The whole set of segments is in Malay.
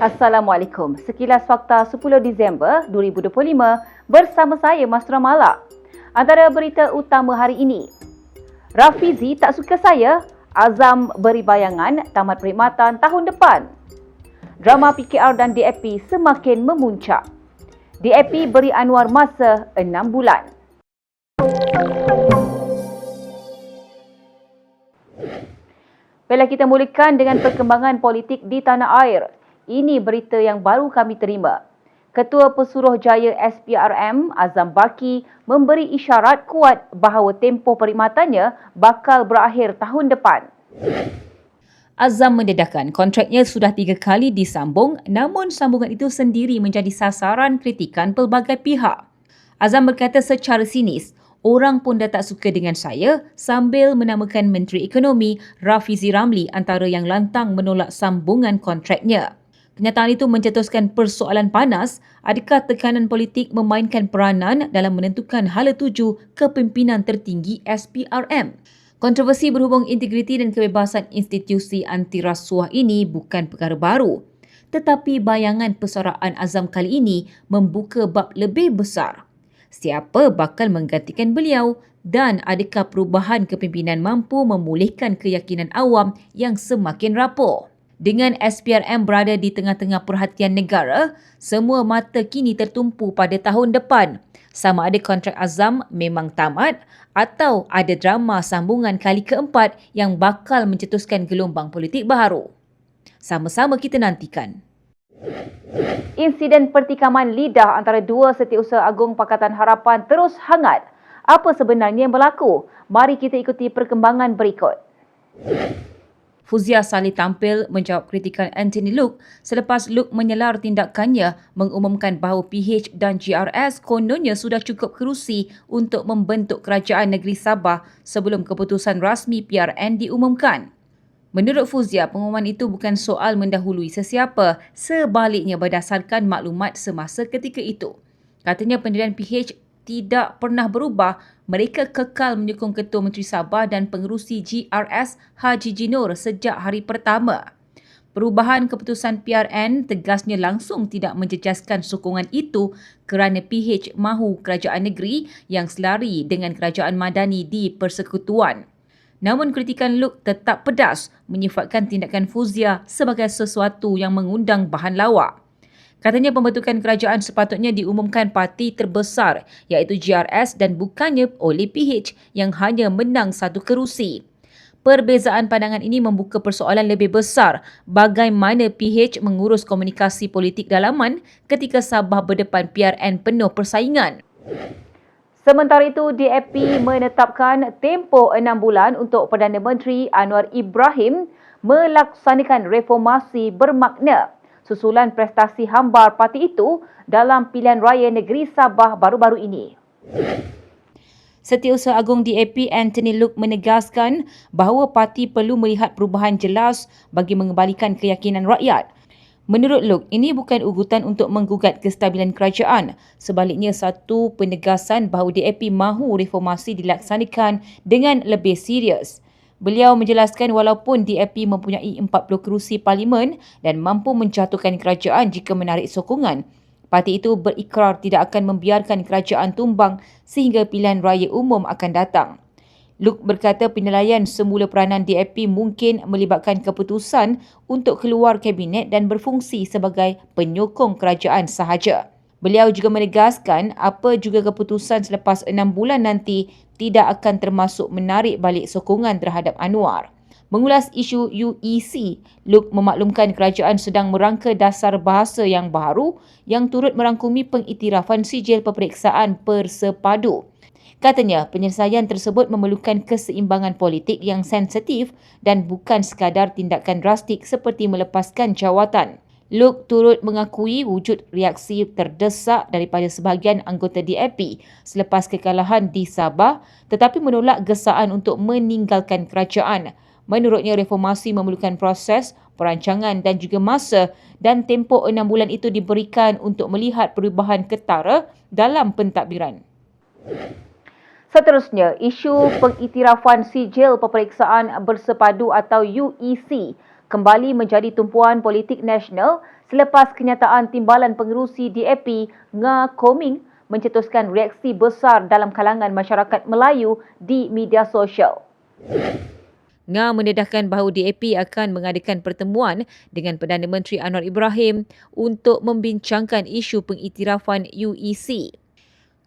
Assalamualaikum. Sekilas fakta 10 Disember 2025 bersama saya Masra Malak. Antara berita utama hari ini. Rafizi tak suka saya, Azam beri bayangan tamat perkhidmatan tahun depan. Drama PKR dan DAP semakin memuncak. DAP beri Anwar masa 6 bulan. Baiklah kita mulakan dengan perkembangan politik di tanah air. Ini berita yang baru kami terima. Ketua Pesuruhjaya SPRM Azam Baki memberi isyarat kuat bahawa tempoh perkhidmatannya bakal berakhir tahun depan. Azam mendedahkan kontraknya sudah tiga kali disambung namun sambungan itu sendiri menjadi sasaran kritikan pelbagai pihak. Azam berkata secara sinis, orang pun dah tak suka dengan saya sambil menamakan Menteri Ekonomi Rafizi Ramli antara yang lantang menolak sambungan kontraknya. Kenyataan itu mencetuskan persoalan panas adakah tekanan politik memainkan peranan dalam menentukan hala tuju kepimpinan tertinggi SPRM. Kontroversi berhubung integriti dan kebebasan institusi anti rasuah ini bukan perkara baru. Tetapi bayangan persaraan Azam kali ini membuka bab lebih besar siapa bakal menggantikan beliau dan adakah perubahan kepimpinan mampu memulihkan keyakinan awam yang semakin rapuh. Dengan SPRM berada di tengah-tengah perhatian negara, semua mata kini tertumpu pada tahun depan. Sama ada kontrak Azam memang tamat atau ada drama sambungan kali keempat yang bakal mencetuskan gelombang politik baru. Sama-sama kita nantikan. Insiden pertikaman lidah antara dua setiausaha agung Pakatan Harapan terus hangat. Apa sebenarnya yang berlaku? Mari kita ikuti perkembangan berikut. Fuzia Salih tampil menjawab kritikan Anthony Luke selepas Luke menyelar tindakannya mengumumkan bahawa PH dan GRS kononnya sudah cukup kerusi untuk membentuk kerajaan negeri Sabah sebelum keputusan rasmi PRN diumumkan. Menurut Fuzia, pengumuman itu bukan soal mendahului sesiapa, sebaliknya berdasarkan maklumat semasa ketika itu. Katanya pendirian PH tidak pernah berubah, mereka kekal menyokong Ketua Menteri Sabah dan pengerusi GRS Haji Jinur sejak hari pertama. Perubahan keputusan PRN tegasnya langsung tidak menjejaskan sokongan itu kerana PH mahu kerajaan negeri yang selari dengan kerajaan madani di persekutuan. Namun kritikan Luke tetap pedas menyifatkan tindakan Fuzia sebagai sesuatu yang mengundang bahan lawak. Katanya pembentukan kerajaan sepatutnya diumumkan parti terbesar iaitu GRS dan bukannya oleh PH yang hanya menang satu kerusi. Perbezaan pandangan ini membuka persoalan lebih besar bagaimana PH mengurus komunikasi politik dalaman ketika Sabah berdepan PRN penuh persaingan. Sementara itu, DAP menetapkan tempoh enam bulan untuk Perdana Menteri Anwar Ibrahim melaksanakan reformasi bermakna susulan prestasi hambar parti itu dalam pilihan raya negeri Sabah baru-baru ini. Setiausaha Agung DAP Anthony Luke menegaskan bahawa parti perlu melihat perubahan jelas bagi mengembalikan keyakinan rakyat Menurut Luke, ini bukan ugutan untuk menggugat kestabilan kerajaan. Sebaliknya, satu penegasan bahawa DAP mahu reformasi dilaksanakan dengan lebih serius. Beliau menjelaskan walaupun DAP mempunyai 40 kerusi parlimen dan mampu menjatuhkan kerajaan jika menarik sokongan, parti itu berikrar tidak akan membiarkan kerajaan tumbang sehingga pilihan raya umum akan datang. Luke berkata penilaian semula peranan DAP mungkin melibatkan keputusan untuk keluar kabinet dan berfungsi sebagai penyokong kerajaan sahaja. Beliau juga menegaskan apa juga keputusan selepas enam bulan nanti tidak akan termasuk menarik balik sokongan terhadap Anwar. Mengulas isu UEC, Luke memaklumkan kerajaan sedang merangka dasar bahasa yang baru yang turut merangkumi pengiktirafan sijil peperiksaan persepadu. Katanya, penyelesaian tersebut memerlukan keseimbangan politik yang sensitif dan bukan sekadar tindakan drastik seperti melepaskan jawatan. Luke turut mengakui wujud reaksi terdesak daripada sebahagian anggota DAP selepas kekalahan di Sabah tetapi menolak gesaan untuk meninggalkan kerajaan. Menurutnya, reformasi memerlukan proses, perancangan dan juga masa dan tempoh enam bulan itu diberikan untuk melihat perubahan ketara dalam pentadbiran. Seterusnya, isu pengiktirafan sijil peperiksaan bersepadu atau UEC kembali menjadi tumpuan politik nasional selepas kenyataan Timbalan Pengerusi DAP Nga Koming mencetuskan reaksi besar dalam kalangan masyarakat Melayu di media sosial. Nga mendedahkan bahawa DAP akan mengadakan pertemuan dengan Perdana Menteri Anwar Ibrahim untuk membincangkan isu pengiktirafan UEC.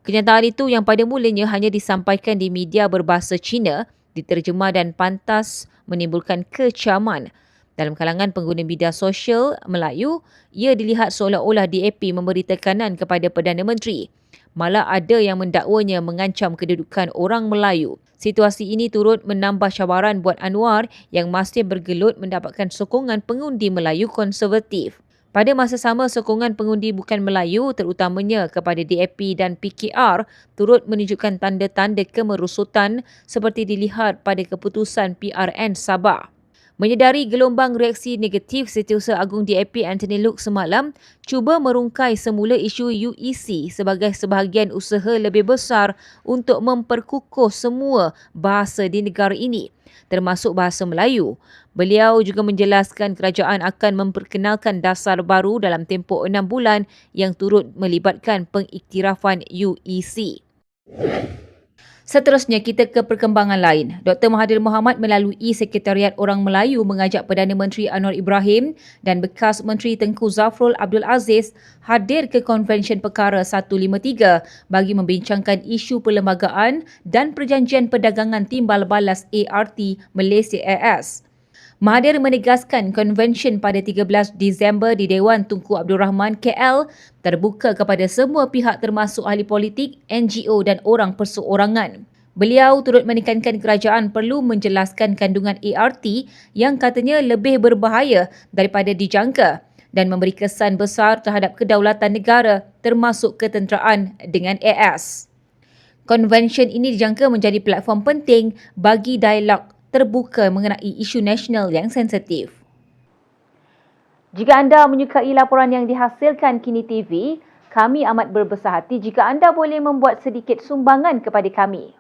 Kenyataan itu yang pada mulanya hanya disampaikan di media berbahasa Cina, diterjemah dan pantas menimbulkan kecaman. Dalam kalangan pengguna media sosial Melayu, ia dilihat seolah-olah DAP memberi tekanan kepada Perdana Menteri. Malah ada yang mendakwanya mengancam kedudukan orang Melayu. Situasi ini turut menambah cabaran buat Anwar yang masih bergelut mendapatkan sokongan pengundi Melayu konservatif. Pada masa sama, sokongan pengundi bukan Melayu terutamanya kepada DAP dan PKR turut menunjukkan tanda-tanda kemerosotan seperti dilihat pada keputusan PRN Sabah. Menyedari gelombang reaksi negatif Setiausaha Agung DAP Anthony Luke semalam cuba merungkai semula isu UEC sebagai sebahagian usaha lebih besar untuk memperkukuh semua bahasa di negara ini termasuk bahasa Melayu. Beliau juga menjelaskan kerajaan akan memperkenalkan dasar baru dalam tempoh enam bulan yang turut melibatkan pengiktirafan UEC. Seterusnya kita ke perkembangan lain. Dr. Mahathir Mohamad melalui Sekretariat Orang Melayu mengajak Perdana Menteri Anwar Ibrahim dan bekas Menteri Tengku Zafrul Abdul Aziz hadir ke Konvensyen Perkara 153 bagi membincangkan isu perlembagaan dan perjanjian perdagangan timbal balas ART Malaysia AS. Mahathir menegaskan konvensyen pada 13 Disember di Dewan Tunku Abdul Rahman KL terbuka kepada semua pihak termasuk ahli politik, NGO dan orang perseorangan. Beliau turut menekankan kerajaan perlu menjelaskan kandungan ART yang katanya lebih berbahaya daripada dijangka dan memberi kesan besar terhadap kedaulatan negara termasuk ketenteraan dengan AS. Konvensyen ini dijangka menjadi platform penting bagi dialog terbuka mengenai isu nasional yang sensitif. Jika anda menyukai laporan yang dihasilkan Kini TV, kami amat berbesar hati jika anda boleh membuat sedikit sumbangan kepada kami.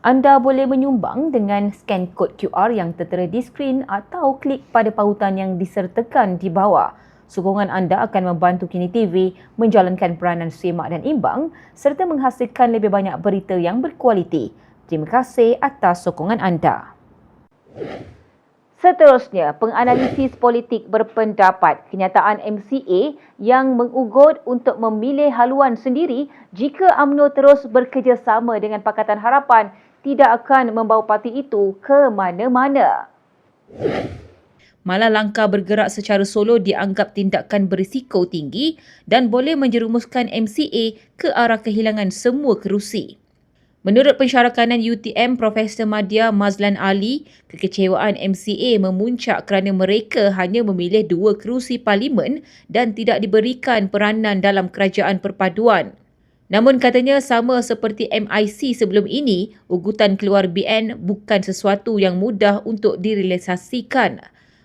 Anda boleh menyumbang dengan scan kod QR yang tertera di skrin atau klik pada pautan yang disertakan di bawah. Sokongan anda akan membantu Kini TV menjalankan peranan semak dan imbang serta menghasilkan lebih banyak berita yang berkualiti. Terima kasih atas sokongan anda. Seterusnya, penganalisis politik berpendapat kenyataan MCA yang mengugut untuk memilih haluan sendiri jika AMNO terus bekerjasama dengan Pakatan Harapan tidak akan membawa parti itu ke mana-mana. Malah langkah bergerak secara solo dianggap tindakan berisiko tinggi dan boleh menjerumuskan MCA ke arah kehilangan semua kerusi. Menurut pensyarakanan UTM Profesor Madya Mazlan Ali, kekecewaan MCA memuncak kerana mereka hanya memilih dua kerusi parlimen dan tidak diberikan peranan dalam kerajaan perpaduan. Namun katanya sama seperti MIC sebelum ini, ugutan keluar BN bukan sesuatu yang mudah untuk direalisasikan.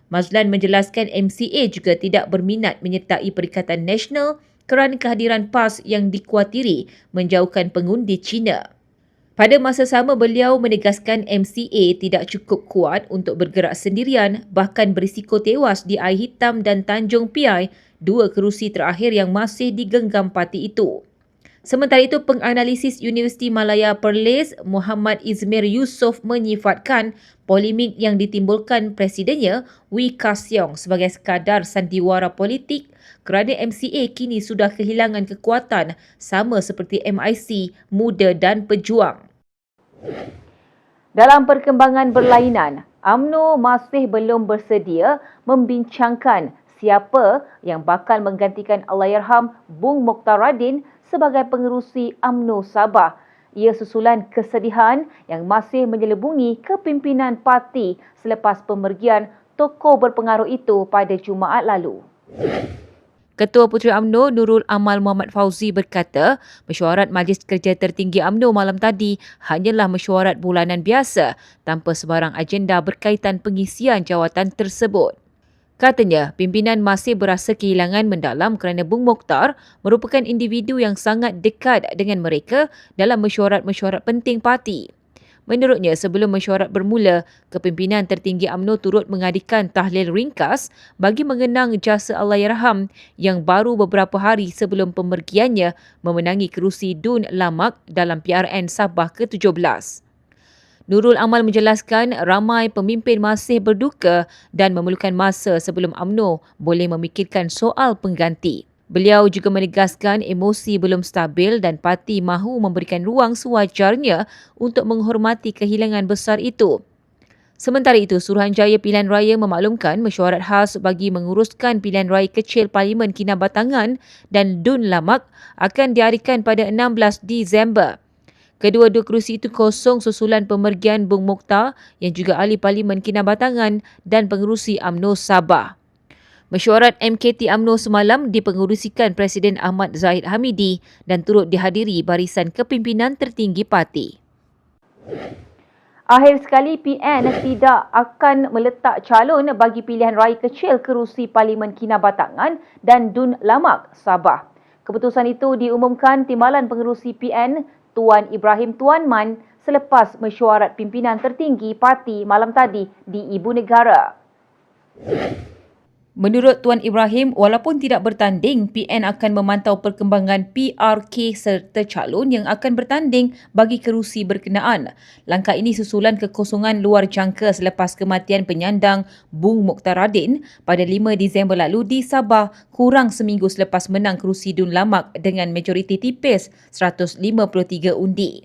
Mazlan menjelaskan MCA juga tidak berminat menyertai Perikatan Nasional kerana kehadiran PAS yang dikuatiri menjauhkan pengundi Cina. Pada masa sama beliau menegaskan MCA tidak cukup kuat untuk bergerak sendirian bahkan berisiko tewas di air hitam dan Tanjung Piai, dua kerusi terakhir yang masih digenggam parti itu. Sementara itu, penganalisis Universiti Malaya Perlis Muhammad Izmir Yusof menyifatkan polemik yang ditimbulkan presidennya Wee Ka Siong sebagai sekadar sandiwara politik kerana MCA kini sudah kehilangan kekuatan sama seperti MIC, Muda dan Pejuang. Dalam perkembangan berlainan, AMNO masih belum bersedia membincangkan siapa yang bakal menggantikan Allahyarham Bung Mokhtar Radin sebagai pengerusi AMNO Sabah. Ia susulan kesedihan yang masih menyelubungi kepimpinan parti selepas pemergian tokoh berpengaruh itu pada Jumaat lalu. Ketua Puteri UMNO Nurul Amal Muhammad Fauzi berkata, mesyuarat Majlis Kerja Tertinggi UMNO malam tadi hanyalah mesyuarat bulanan biasa tanpa sebarang agenda berkaitan pengisian jawatan tersebut. Katanya, pimpinan masih berasa kehilangan mendalam kerana Bung Mokhtar merupakan individu yang sangat dekat dengan mereka dalam mesyuarat-mesyuarat penting parti. Menurutnya, sebelum mesyuarat bermula, kepimpinan tertinggi AMNO turut mengadakan tahlil ringkas bagi mengenang jasa Allahyarham yang baru beberapa hari sebelum pemergiannya memenangi kerusi Dun Lamak dalam PRN Sabah ke-17. Nurul Amal menjelaskan ramai pemimpin masih berduka dan memerlukan masa sebelum AMNO boleh memikirkan soal pengganti. Beliau juga menegaskan emosi belum stabil dan parti mahu memberikan ruang sewajarnya untuk menghormati kehilangan besar itu. Sementara itu, Suruhanjaya Pilihan Raya memaklumkan mesyuarat khas bagi menguruskan pilihan raya kecil Parlimen Kinabatangan dan Dun Lamak akan diadakan pada 16 Disember. Kedua-dua kerusi itu kosong susulan pemergian Bung Mokhtar yang juga ahli Parlimen Kinabatangan dan pengerusi AMNO Sabah. Mesyuarat MKT AMNO semalam dipengurusikan Presiden Ahmad Zahid Hamidi dan turut dihadiri barisan kepimpinan tertinggi parti. Akhir sekali PN tidak akan meletak calon bagi pilihan raya kecil kerusi Parlimen Kinabatangan dan Dun Lamak, Sabah. Keputusan itu diumumkan Timbalan Pengerusi PN Tuan Ibrahim Tuan Man selepas mesyuarat pimpinan tertinggi parti malam tadi di Ibu Negara. Menurut Tuan Ibrahim, walaupun tidak bertanding, PN akan memantau perkembangan PRK serta calon yang akan bertanding bagi kerusi berkenaan. Langkah ini susulan kekosongan luar jangka selepas kematian penyandang Bung Mokhtar Radin pada 5 Disember lalu di Sabah kurang seminggu selepas menang kerusi Dun Lamak dengan majoriti tipis 153 undi.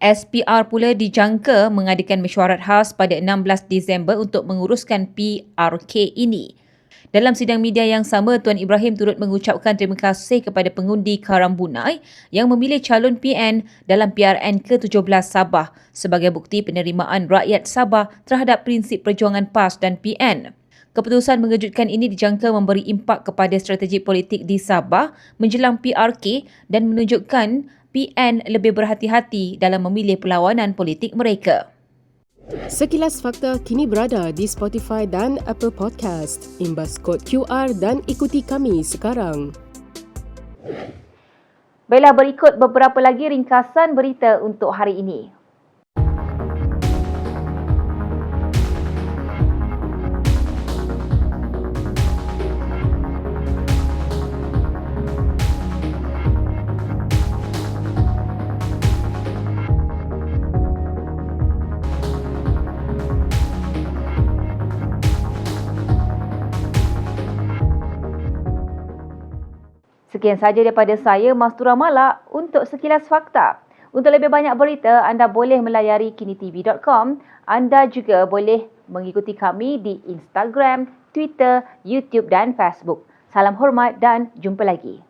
SPR pula dijangka mengadakan mesyuarat khas pada 16 Disember untuk menguruskan PRK ini. Dalam sidang media yang sama, Tuan Ibrahim turut mengucapkan terima kasih kepada pengundi Karambunai yang memilih calon PN dalam PRN ke-17 Sabah sebagai bukti penerimaan rakyat Sabah terhadap prinsip perjuangan PAS dan PN. Keputusan mengejutkan ini dijangka memberi impak kepada strategi politik di Sabah menjelang PRK dan menunjukkan PN lebih berhati-hati dalam memilih perlawanan politik mereka. Sekilas Fakta kini berada di Spotify dan Apple Podcast. Imbas kod QR dan ikuti kami sekarang. Baiklah berikut beberapa lagi ringkasan berita untuk hari ini. Sekian sahaja daripada saya, Mastura Malak, untuk sekilas fakta. Untuk lebih banyak berita, anda boleh melayari kinitv.com. Anda juga boleh mengikuti kami di Instagram, Twitter, YouTube dan Facebook. Salam hormat dan jumpa lagi.